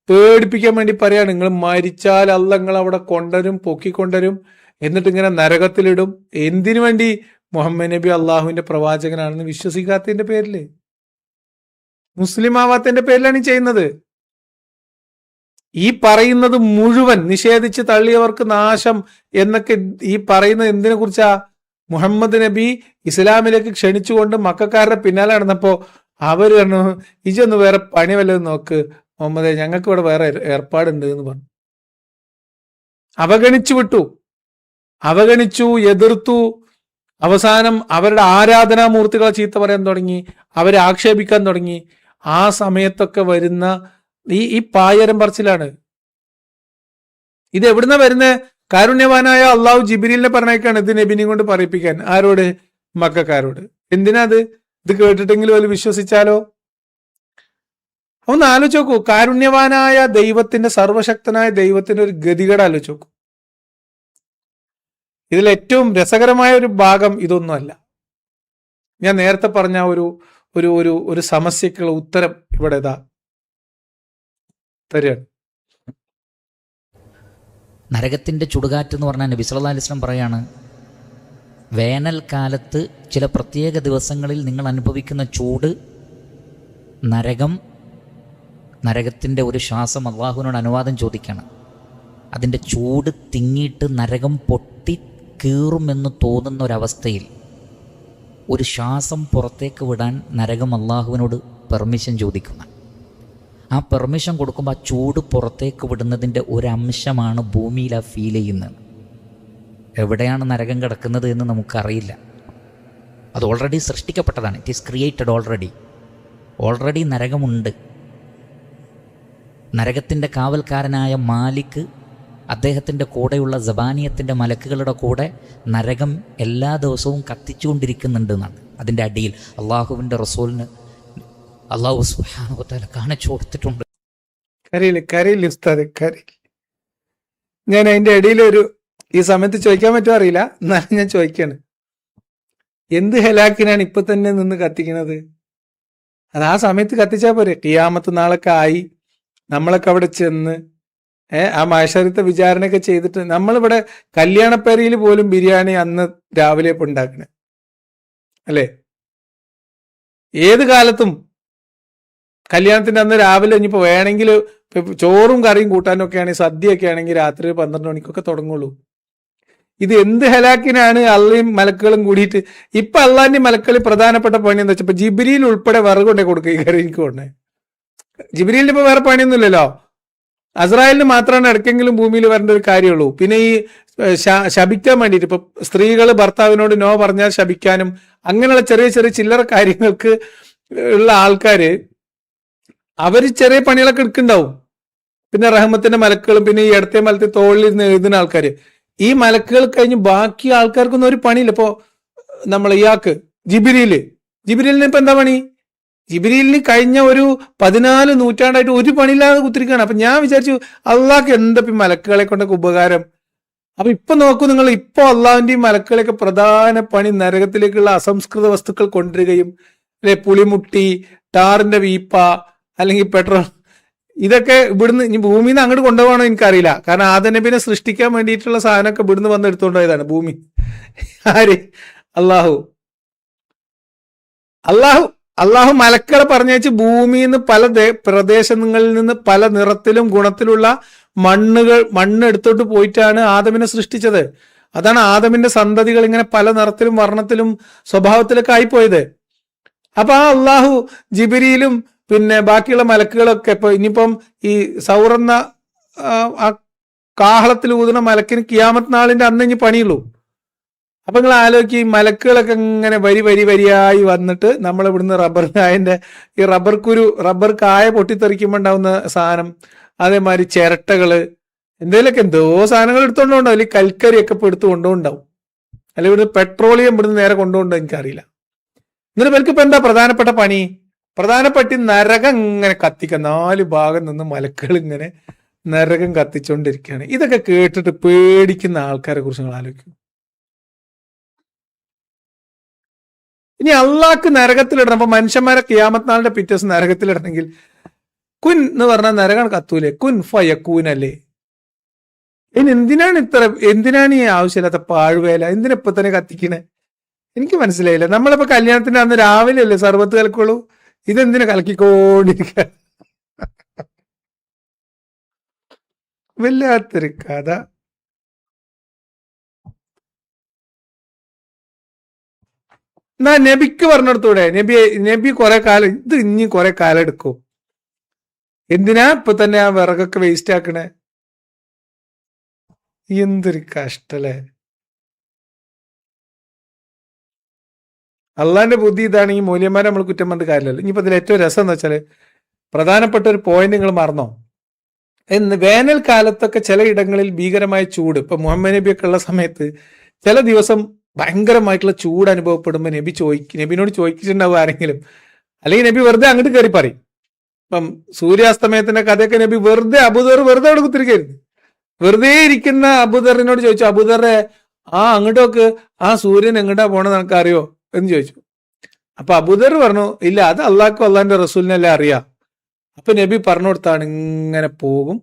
പേടിപ്പിക്കാൻ വേണ്ടി പറയാണ് നിങ്ങൾ മരിച്ചാൽ അല്ല നിങ്ങൾ അവിടെ കൊണ്ടരും പൊക്കിക്കൊണ്ടരും എന്നിട്ട് ഇങ്ങനെ നരകത്തിലിടും. എന്തിനു വേണ്ടി മുഹമ്മദ് നബി അള്ളാഹുവിന്റെ പ്രവാചകനാണെന്ന് വിശ്വസിക്കാത്തതിന്റെ പേരിൽ? മുസ്ലിം ആവാത്തതിന്റെ പേരിലാണ് ഈ ചെയ്യുന്നത്. ഈ പറയുന്നത് മുഴുവൻ നിഷേധിച്ച് തള്ളിയവർക്ക് നാശം എന്നൊക്കെ ഈ പറയുന്നത് എന്തിനെ കുറിച്ചാ മുഹമ്മദ് നബി ഇസ്ലാമിലേക്ക് ക്ഷണിച്ചുകൊണ്ട് മക്കാരുടെ പിന്നാലെ നടന്നപ്പോ അവർ പറഞ്ഞു ഇജൊന്ന് വേറെ പണി വല്ലതും നോക്ക്. മുഹമ്മദ് ഞങ്ങൾക്ക് ഇവിടെ വേറെ ഏർ- ഏർപ്പാടുണ്ട് എന്ന് പറഞ്ഞു. അവഗണിച്ചു വിട്ടു. അവഗണിച്ചു എതിർത്തു. അവസാനം അവരുടെ ആരാധനാമൂർത്തികളെ ചീത്ത പറയാൻ തുടങ്ങി അവരെ ആക്ഷേപിക്കാൻ തുടങ്ങി. ആ സമയത്തൊക്കെ വരുന്ന ഈ ഈ പായരം പറച്ചിലാണ്. ഇത് എവിടുന്ന വരുന്ന? കാരുണ്യവാനായ അള്ളാഹു ജിബിരിലിനെ പറഞ്ഞേക്കാണ് ഇത് നബിനെയും കൊണ്ട് പറയിപ്പിക്കാൻ. ആരോട്? മക്കാരോട്. എന്തിനാ അത്? ഇത് കേട്ടിട്ടെങ്കിലും അതിൽ വിശ്വസിച്ചാലോ? ഒന്ന് ആലോചിച്ച് നോക്കൂ. കാരുണ്യവാനായ ദൈവത്തിന്റെ സർവശക്തനായ ദൈവത്തിന്റെ ഒരു ഗതികേട് ആലോചിച്ച് ഇതിൽ ഏറ്റവും രസകരമായ ഒരു ഭാഗം ഇതൊന്നുമല്ല. ഞാൻ നേരത്തെ പറഞ്ഞ ഒരു ഒരു ഒരു ഒരു സമസ്യക്കുള്ള ഉത്തരം ഇവിടെ ഇതാ. തരുകയാണ്. നരകത്തിന്റെ ചുടുകാറ്റ് എന്ന് പറഞ്ഞാൽ നബി പറയാണ് വേനൽക്കാലത്ത് ചില പ്രത്യേക ദിവസങ്ങളിൽ നിങ്ങൾ അനുഭവിക്കുന്ന ചൂട് നരകം നരകത്തിന്റെ ഒരു ശ്വാസം അള്ളാഹുവിനോട് അനുവാദം ചോദിക്കണം. അതിന്റെ ചൂട് തിങ്ങിയിട്ട് നരകം പൊട്ടി കീറുമെന്ന് തോന്നുന്ന ഒരവസ്ഥയിൽ ഒരു ശ്വാസം പുറത്തേക്ക് വിടാൻ നരകം അള്ളാഹുവിനോട് പെർമിഷൻ ചോദിക്കുന്നു. ആ പെർമിഷൻ കൊടുക്കുമ്പോൾ ആ ചൂട് പുറത്തേക്ക് വിടുന്നതിന്റെ ഒരംശമാണ് ഭൂമിയിൽ ആ ഫീൽ ചെയ്യുന്നത്. എവിടെയാണ് നരകം കിടക്കുന്നത് എന്ന് നമുക്കറിയില്ല. അത് already സൃഷ്ടിക്കപ്പെട്ടതാണ്. It is created already already നരകമുണ്ട്. നരകത്തിന്റെ കാവൽക്കാരനായ മാലിക് അദ്ദേഹത്തിന്റെ കൂടെയുള്ള ജബാനിയത്തിന്റെ മലക്കുകളുടെ കൂടെ നരകം എല്ലാ ദിവസവും കത്തിച്ചുകൊണ്ടിരിക്കുന്നുണ്ട് എന്നാണ് അതിന്റെ അടിയിൽ അള്ളാഹുവിന്റെ റസൂലിന് അള്ളാഹു സുഹാനുഭത്താല കാണിച്ചു കൊടുത്തിട്ടുണ്ട്. കരയില്ല കരയില്ല ഉസ്താദ് കരയില്ല ഞാൻ ഇടയിൽ ഒരു ഈ സമയത്ത് ചോദിക്കാൻ പറ്റുമോ അറിയില്ല. എന്നാലും ഞാൻ ചോദിക്കാണ്. എന്ത് ഹെലാക്കിനാണ് ഇപ്പൊ തന്നെ നിന്ന് കത്തിക്കണത് അത് ആ സമയത്ത് കത്തിച്ചാൽ പോരെ. കിയാമത്ത് നാളൊക്കെ ആയി. നമ്മളൊക്കെ അവിടെ ചെന്ന് ആ മാഷറിത്തെ വിചാരണയൊക്കെ ചെയ്തിട്ട് നമ്മളിവിടെ കല്യാണപ്പേരയിൽ പോലും ബിരിയാണി അന്ന് രാവിലെ ഇപ്പൊ ഉണ്ടാക്കണേ. അല്ലേ? ഏത് കാലത്തും കല്യാണത്തിന്റെ അന്ന് രാവിലെ ഇനിയിപ്പോ വേണമെങ്കിൽ ചോറും കറിയും കൂട്ടാനൊക്കെ ഒക്കെ ആണെങ്കിൽ സദ്യയൊക്കെ ആണെങ്കിൽ രാത്രി പന്ത്രണ്ട് മണിക്കൊക്കെ തുടങ്ങുള്ളൂ. ഇത് എന്ത് ഹലാക്കിനാണ് അള്ളയും മലക്കുകളും കൂടിയിട്ട്? ഇപ്പൊ അള്ളാന്റെ മലക്കളിൽ പ്രധാനപ്പെട്ട പണി എന്താ വെച്ചാൽ ജിബിരിയിൽ ഉൾപ്പെടെ വിറകൊണ്ടേ കൊടുക്കുക ഈ കറി എനിക്ക് കൊണ്ടേ ജിബിരിയിൽ ഇപ്പൊ വേറെ പണിയൊന്നുമില്ലല്ലോ? അസ്രായേലിന് മാത്രമാണ് ഇടയ്ക്കെങ്കിലും ഭൂമിയിൽ വരേണ്ട ഒരു കാര്യമുള്ളൂ. പിന്നെ ഈ ശപിക്കാൻ വേണ്ടിയിട്ട് ഇപ്പൊ സ്ത്രീകൾ ഭർത്താവിനോട് നോ പറഞ്ഞാൽ ശപിക്കാനും അങ്ങനെയുള്ള ചെറിയ ചെറിയ ചില്ലറ കാര്യങ്ങൾക്ക് ഉള്ള ആൾക്കാർ അവർ ചെറിയ പണികളൊക്കെ എടുക്കുന്നുണ്ടാവും. പിന്നെ റഹ്മത്തിന്റെ മലക്കുകളും പിന്നെ ഈ ഇടത്തെ മലത്തെ തോളിൽ നിന്ന് എഴുതുന്ന ആൾക്കാർ ഈ മലക്കുകൾ കഴിഞ്ഞ് ബാക്കി ആൾക്കാർക്കൊന്നും ഒരു പണിയില്ല. ഇപ്പോ നമ്മൾ ഇയാൾക്ക് ജിബിരിയിൽ. ജിബിരിലിന് ഇപ്പൊ എന്താ പണി? ജിബിരിലിന് കഴിഞ്ഞ ഒരു പതിനാല് നൂറ്റാണ്ടായിട്ട് ഒരു പണിയില്ലാതെ കുത്തിരിക്കുകയാണ്. അപ്പൊ ഞാൻ വിചാരിച്ചു അള്ളാഹ്ക്ക് എന്താ ഇപ്പൊ മലക്കുകളെ കൊണ്ടൊക്കെ ഉപകാരം? അപ്പൊ ഇപ്പൊ നോക്കൂ നിങ്ങൾ ഇപ്പൊ അള്ളാഹുവിന്റെയും മലക്കുകളെയൊക്കെ പ്രധാന പണി നരകത്തിലേക്കുള്ള അസംസ്കൃത വസ്തുക്കൾ കൊണ്ടുവരികയും അല്ലെ പുളിമുട്ടി ടാറിന്റെ വീപ്പ അല്ലെങ്കിൽ പെട്രോൾ ഇതൊക്കെ ഇവിടുന്ന് ഇനി ഭൂമിയിൽ നിന്ന് അങ്ങോട്ട് കൊണ്ടുപോകണോ എനിക്കറിയില്ല. കാരണം ആദനബിനെ സൃഷ്ടിക്കാൻ വേണ്ടിയിട്ടുള്ള സാധനമൊക്കെ ഇവിടുന്ന് വന്ന് എടുത്തുകൊണ്ട് ഇതാണ് ഭൂമി. ആര്? അള്ളാഹു. അള്ളാഹു. അള്ളാഹു മലക്കളെ പറഞ്ഞേച്ച് ഭൂമിയിൽ നിന്ന് പല പ്രദേശങ്ങളിൽ നിന്ന് പല നിറത്തിലും ഗുണത്തിലുള്ള മണ്ണുകൾ മണ്ണ് എടുത്തോട്ട് പോയിട്ടാണ് ആദമിനെ സൃഷ്ടിച്ചത്. അതാണ് ആദമിന്റെ സന്തതികൾ ഇങ്ങനെ പല നിറത്തിലും വർണത്തിലും സ്വഭാവത്തിലൊക്കെ ആയിപ്പോയത്. അപ്പൊ ആ അള്ളാഹു ജിബിരിയിലും പിന്നെ ബാക്കിയുള്ള മലക്കുകളൊക്കെ ഇപ്പൊ ഇനിയിപ്പം ഈ സൗറന്ന ആ കാഹളത്തിൽ ഊതുന്ന മലക്കിന് കിയാമത്ത് നാളിന്റെ അന്ന് ഇനി പണിയുള്ളൂ. അപ്പൊ നിങ്ങൾ ആലോചിക്കുക ഈ മലക്കുകളൊക്കെ ഇങ്ങനെ വരി വരി വരിയായി വന്നിട്ട് നമ്മൾ ഇവിടുന്ന് റബ്ബർ കായന്റെ ഈ റബ്ബർ കുരു റബ്ബർ കായ പൊട്ടിത്തെറിക്കുമ്പോൾ ഉണ്ടാവുന്ന സാധനം അതേമാതിരി ചിരട്ടകൾ എന്തെങ്കിലുമൊക്കെ എന്തോ സാധനങ്ങൾ എടുത്തുകൊണ്ടുണ്ടാവും അല്ലെങ്കിൽ കൽക്കരിയൊക്കെ ഇപ്പൊ എടുത്ത് കൊണ്ടുണ്ടാവും അല്ലെങ്കിൽ ഇവിടുന്ന് പെട്രോളിയം ഇവിടുന്ന് നേരെ കൊണ്ടുപോകണ്ടോ എനിക്കറിയില്ല. എന്നിട്ട് ഇവർക്ക് ഇപ്പൊ എന്താ പ്രധാനപ്പെട്ട പണി? പ്രധാനപ്പെട്ട നരകം ഇങ്ങനെ കത്തിക്കുക നാല് ഭാഗം നിന്ന് മലക്കൾ ഇങ്ങനെ നരകം കത്തിച്ചുകൊണ്ടിരിക്കുകയാണ് ഇതൊക്കെ കേട്ടിട്ട് പേടിക്കുന്ന ആൾക്കാരെ കുറിച്ച് നിങ്ങൾ ആലോചിക്കും. ഇനി അള്ളാഹ്ക്ക് നരകത്തിലിടണം. അപ്പൊ മനുഷ്യന്മാരെ കിയാമത്നാളിന്റെ പിറ്റേസ് നരകത്തിലിടണമെങ്കിൽ കുൻ എന്ന് പറഞ്ഞാൽ നരകം കത്തൂലേ. കുൻ ഫയക്കൂനല്ലേ. ഇനി എന്തിനാണ് ഇത്ര എന്തിനാണ് ഈ ആവശ്യമില്ലാത്ത പാഴ്വേല? എന്തിനാ ഇപ്പൊ തന്നെ കത്തിക്കണേ? എനിക്ക് മനസ്സിലായില്ല. നമ്മളിപ്പോ കല്യാണത്തിന്റെ അന്ന് രാവിലെ അല്ലേ സർവത്ത് കലക്കുള്ളൂ? ഇതെന്തിനു കലക്കിക്കോണ്ടിരിക്ക? വല്ലാത്തൊരു കഥ. എന്നാ നബിക്ക് പറഞ്ഞെടുത്തൂടെ? നബി നബി കുറെ കാലം ഇത് ഇനി കുറെ കാലം എടുക്കും. എന്തിനാ ഇപ്പൊ തന്നെ ആ വിറകൊക്കെ വേസ്റ്റ് ആക്കണേ? എന്തൊരു കഷ്ടല്ലേ? അള്ളാന്റെ ബുദ്ധി ഇതാണ് ഈ മൂല്യന്മാരെ നമ്മൾ കുറ്റം പറഞ്ഞ കാര്യമല്ലോ ഇനിയിപ്പോ ഇതിൽ ഏറ്റവും രസം എന്ന് വെച്ചാൽ പ്രധാനപ്പെട്ട ഒരു പോയിന്റ് നിങ്ങൾ മറന്നോ? എന്ന് വേനൽക്കാലത്തൊക്കെ ചിലയിടങ്ങളിൽ ഭീകരമായ ചൂട് ഇപ്പൊ മുഹമ്മദ് നബിയൊക്കെ ഉള്ള സമയത്ത് ചില ദിവസം ഭയങ്കരമായിട്ടുള്ള ചൂട് അനുഭവപ്പെടുമ്പോൾ നബി ചോദിക്കും നബിനോട് ചോദിച്ചിട്ടുണ്ടാവും ആരെങ്കിലും. അല്ലെങ്കിൽ നബി വെറുതെ അങ്ങോട്ട് കയറി പറയും. ഇപ്പം സൂര്യാസ്തമയത്തിന്റെ കഥയൊക്കെ നബി വെറുതെ അബുദർ വെറുതെ അവിടെ കുത്തിരിക്കരുത്. വെറുതെ ഇരിക്കുന്ന അബുദറിനോട് ചോദിച്ചു അബുദറെ ആ അങ്ങോട്ടൊക്കെ ആ സൂര്യൻ എങ്ങോട്ടാ പോണെന്ന് നിനക്കറിയോ? എന്ന് ചോദിച്ചു. അപ്പൊ അബുദർ പറഞ്ഞു ഇല്ല അത് അള്ളാഹ്ക്കും അള്ളാഹിന്റെ റസൂലിനല്ലേ അറിയാം. അപ്പൊ നബി പറഞ്ഞു കൊടുത്താണ് ഇങ്ങനെ പോകും.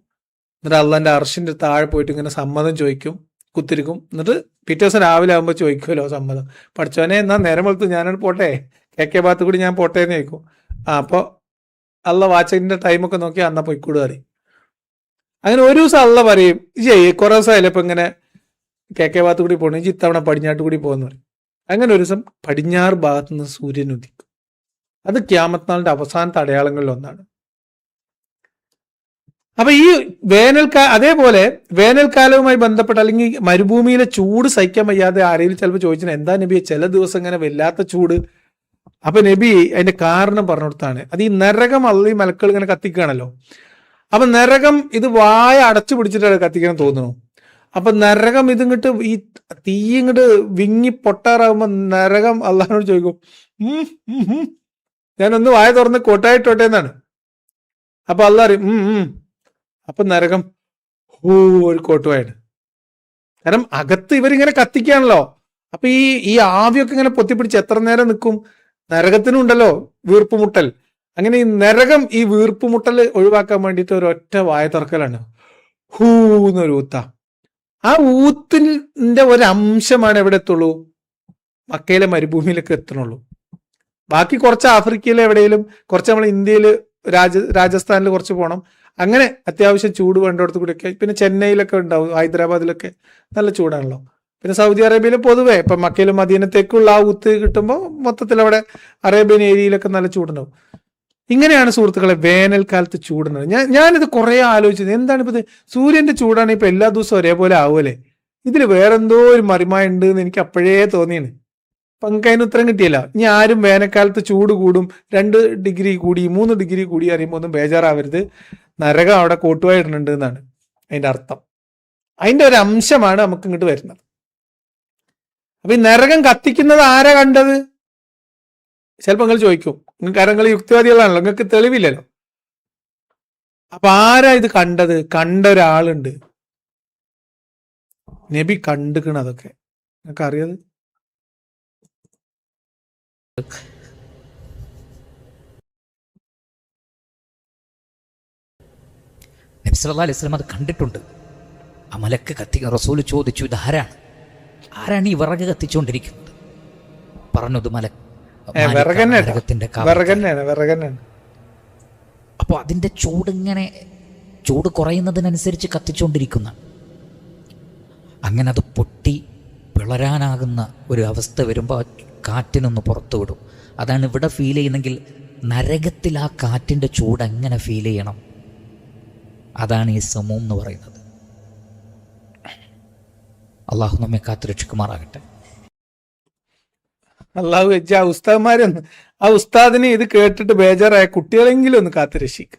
എന്നിട്ട് അള്ളാന്റെ അർഷിന്റെ താഴെ പോയിട്ട് ഇങ്ങനെ സമ്മതം ചോദിക്കും. കുത്തിരിക്കും. എന്നിട്ട് പിറ്റേ ദിവസം രാവിലെ ആകുമ്പോൾ ചോദിക്കുമല്ലോ സമ്മതം. പഠിച്ചവനെ എന്നാൽ നേരം വെളുത്ത് ഞാനോട് പോട്ടെ. കെ കെ ഭാഗത്ത് കൂടി ഞാൻ പോട്ടെ എന്ന് ചോദിക്കും. ആ അപ്പോൾ അല്ല വാച്ചിന്റെ ടൈമൊക്കെ നോക്കി അന്ന പോയി പറയും. അങ്ങനെ ഒരു ദിവസം അല്ല പറയും ജയ് കുറേ ദിവസം ദിവസമായില്ലേ ഇപ്പം ഇങ്ങനെ കെ കെ ഭാഗത്ത് കൂടി പോകണം ഇത്തവണ പടിഞ്ഞാട്ട് കൂടി പോകുന്ന പറയും. അങ്ങനെ ഒരു ദിവസം പടിഞ്ഞാറ് ഭാഗത്തുനിന്ന് സൂര്യൻ ഉദിക്കും. അത് ക്യാമത്നാളിന്റെ അവസാനത്തെ അടയാളങ്ങളിൽ ഒന്നാണ്. അപ്പൊ ഈ വേനൽക്കാല അതേപോലെ വേനൽക്കാലവുമായി ബന്ധപ്പെട്ട് അല്ലെങ്കിൽ മരുഭൂമിയിലെ ചൂട് സഹിക്കാൻ വയ്യാതെ ആരെങ്കിലും ചിലപ്പോൾ ചോദിച്ചാൽ എന്താ നബി ചില ദിവസം ഇങ്ങനെ വല്ലാത്ത ചൂട്? അപ്പൊ നബി അതിന്റെ കാരണം പറഞ്ഞു കൊടുത്താണ് അത് ഈ നരകം അള്ളി മലക്കൾ ഇങ്ങനെ കത്തിക്കുകയാണല്ലോ. അപ്പൊ നരകം ഇത് വായ അടച്ചു പിടിച്ചിട്ടാണ് കത്തിക്കാൻ തോന്നുന്നു. അപ്പൊ നരകം ഇതിങ്ങോട്ട് ഈ തീ ഇങ്ങോട്ട് വിങ്ങി പൊട്ടാറാകുമ്പോ നരകം അള്ളഹാനോട് ചോദിക്കും. ഞാനൊന്ന് വായ തുറന്ന് കൊട്ടായിട്ടോട്ടെ എന്നാണ്. അപ്പൊ അള്ള അറിയും അപ്പൊ നരകം ഹൂ ഒരു കോട്ടുവായാണ് കാരണം അകത്ത് ഇവരിങ്ങനെ കത്തിക്കാണല്ലോ. അപ്പൊ ഈ ഈ ആവിയൊക്കെ ഇങ്ങനെ പൊത്തിപ്പിടിച്ച് എത്ര നേരം നിൽക്കും നരകത്തിനും ഉണ്ടല്ലോ വീർപ്പുമുട്ടൽ. അങ്ങനെ ഈ നരകം ഈ വീർപ്പുമുട്ടൽ ഒഴിവാക്കാൻ വേണ്ടിയിട്ട് ഒരു ഒറ്റ വായ തുറക്കലാണ്. ഹൂ എന്നൊരു ഊത്ത. ആ ഊത്തിന്റെ ഒരു അംശമാണ് എവിടെ എത്തുള്ളൂ? മക്കയിലെ മരുഭൂമിയിലേക്ക് എത്തണുള്ളൂ. ബാക്കി കുറച്ച് ആഫ്രിക്കയിൽ എവിടെയെങ്കിലും കുറച്ച് നമ്മൾ ഇന്ത്യയിൽ രാജ രാജസ്ഥാനിൽ കുറച്ച് പോകണം അങ്ങനെ അത്യാവശ്യം ചൂട് വേണ്ടിടത്ത് കൂടിയൊക്കെ പിന്നെ ചെന്നൈയിലൊക്കെ ഉണ്ടാവും ഹൈദരാബാദിലൊക്കെ നല്ല ചൂടാണല്ലോ. പിന്നെ സൗദി അറേബ്യയിൽ പൊതുവെ ഇപ്പം മക്കയിലും മദീനത്തേക്കുള്ള ആ ഊത്ത് കിട്ടുമ്പോൾ മൊത്തത്തിൽ അവിടെ അറേബ്യൻ ഏരിയയിലൊക്കെ നല്ല ചൂടുണ്ടാവും. ഇങ്ങനെയാണ് സുഹൃത്തുക്കളെ വേനൽക്കാലത്ത് ചൂടുന്നത്. ഞാൻ ഞാനിത് കുറേ ആലോചിച്ചത്. എന്താണ് ഇപ്പൊ ഇത് സൂര്യന്റെ ചൂടാണ് ഇപ്പൊ എല്ലാ ദിവസവും ഒരേപോലെ ആവുമല്ലേ? ഇതിൽ വേറെന്തോ ഒരു മറിമായ ഉണ്ട് എന്ന് എനിക്ക് അപ്പോഴേ തോന്നിയാണ് നമുക്ക് അതിന് ഉത്തരം കിട്ടിയല്ല. ഇനി ആരും വേനൽക്കാലത്ത് ചൂട് കൂടും രണ്ട് ഡിഗ്രി കൂടി മൂന്ന് ഡിഗ്രി കൂടി അറിയുമ്പോൾ ഒന്നും ബേജാറാവരുത്. നരകം അവിടെ കോട്ടുവായിടുന്നുണ്ട് എന്നാണ് അതിന്റെ അർത്ഥം. അതിന്റെ ഒരു അംശമാണ് നമുക്ക് ഇങ്ങോട്ട് വരുന്നത്. അപ്പൊ ഈ നരകം കത്തിക്കുന്നത് ആരാ കണ്ടത്? ചിലപ്പോൾ നിങ്ങൾ ചോദിക്കും. നിങ്ങൾക്ക് നിങ്ങൾ യുക്തിവാദികളാണല്ലോ. നിങ്ങൾക്ക് തെളിവില്ലല്ലോ. അപ്പൊ ആരാ ഇത് കണ്ടത്? കണ്ട ഒരാളുണ്ട് നബി കണ്ടുക്കണ അതൊക്കെ. നിങ്ങൾക്ക് അറിയത് നബി സല്ലല്ലാഹു അലൈഹി അത് കണ്ടിട്ടുണ്ട്. ആ മലക്ക് കത്തി റസൂൽ ചോദിച്ചു ഇത് ആരാണ്? ആരാണ് ഈ വിറക് കത്തിച്ചുകൊണ്ടിരിക്കുന്നത് പറഞ്ഞു ഇത് മല വിറകന്നെയാണ് അപ്പോൾ അതിന്റെ ചൂടിങ്ങനെ ചൂട് കുറയുന്നതിനനുസരിച്ച് കത്തിച്ചുകൊണ്ടിരിക്കുന്ന അങ്ങനെ അത് പൊട്ടി പിളരാനാകുന്ന ഒരു അവസ്ഥ വരുമ്പോൾ കാറ്റിനൊന്ന് പുറത്തു വിടും. അതാണ് ഇവിടെ ഫീൽ ചെയ്യുന്നെങ്കിൽ നരകത്തിൽ ആ കാറ്റിന്റെ ചൂട് എങ്ങനെ ഫീൽ ചെയ്യണം? അതാണ് ഈ സമൂഹം എന്ന് പറയുന്നത്. അള്ളാഹു നമ്മെ കാത്തുരക്ഷിക്കുമാറാകട്ടെ അള്ളാഹു വെച്ച് ആ ഉസ്താദ്മാരൊന്ന് ആ ഉസ്താദിനെ ഇത് കേട്ടിട്ട് ബേജാറായ കുട്ടികളെങ്കിലും ഒന്ന് കാത്തുരക്ഷിക്കുക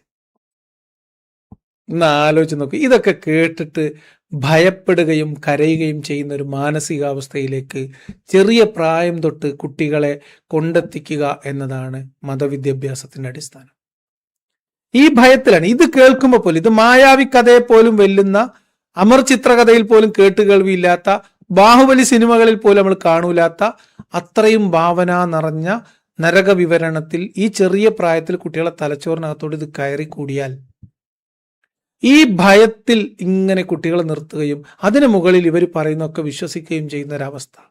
ഒന്ന് ആലോചിച്ച് നോക്കുക ഇതൊക്കെ കേട്ടിട്ട് ഭയപ്പെടുകയും കരയുകയും ചെയ്യുന്ന ഒരു മാനസികാവസ്ഥയിലേക്ക് ചെറിയ പ്രായം തൊട്ട് കുട്ടികളെ കൊണ്ടെത്തിക്കുക എന്നതാണ് മതവിദ്യാഭ്യാസത്തിന്റെ അടിസ്ഥാനം. ഈ ഭയത്തിലാണ് ഇത് കേൾക്കുമ്പോൾ പോലും ഇത് മായാവി കഥയെ പോലും വെല്ലുന്ന അമർ ചിത്രകഥയിൽ പോലും കേട്ടുകേൾവിയില്ലാത്ത ബാഹുബലി സിനിമകളിൽ പോലും നമ്മൾ കാണൂലാത്ത അത്രയും ഭാവന നിറഞ്ഞ നരക വിവരണത്തിൽ ഈ ചെറിയ പ്രായത്തിൽ കുട്ടികളെ തലച്ചോറിനകത്തോട് ഇത് കയറി കൂടിയാൽ ഈ ഭയത്തിൽ ഇങ്ങനെ കുട്ടികളെ നിർത്തുകയും അതിനു മുകളിൽ ഇവർ പറയുന്നൊക്കെ വിശ്വസിക്കുകയും ചെയ്യുന്ന ഒരവസ്ഥ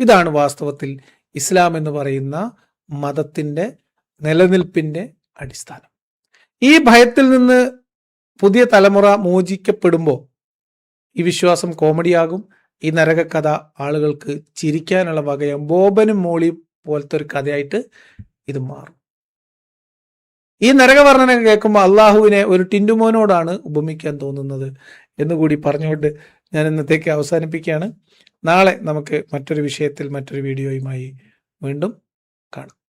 ഇതാണ് വാസ്തവത്തിൽ ഇസ്ലാം എന്ന് പറയുന്ന മതത്തിന്റെ നിലനിൽപ്പിന്റെ അടിസ്ഥാനം. ഈ ഭയത്തിൽ നിന്ന് പുതിയ തലമുറ മോചിക്കപ്പെടുമ്പോൾ ഈ വിശ്വാസം കോമഡിയാകും. ഈ നരകക്കഥ ആളുകൾക്ക് ചിരിക്കാനുള്ള വകയും ബോബനും മോളിയും പോലത്തെ ഒരു കഥയായിട്ട് ഇത് മാറും. ഈ നരകവർണന കേൾക്കുമ്പോൾ അള്ളാഹുവിനെ ഒരു ടിൻഡുമോനോടാണ് ഉപമിക്കാൻ തോന്നുന്നത് എന്നുകൂടി പറഞ്ഞുകൊണ്ട് ഞാൻ ഇന്നത്തേക്ക് അവസാനിപ്പിക്കുകയാണ്. നാളെ നമുക്ക് മറ്റൊരു വിഷയത്തിൽ മറ്റൊരു വീഡിയോയുമായി വീണ്ടും കാണാം.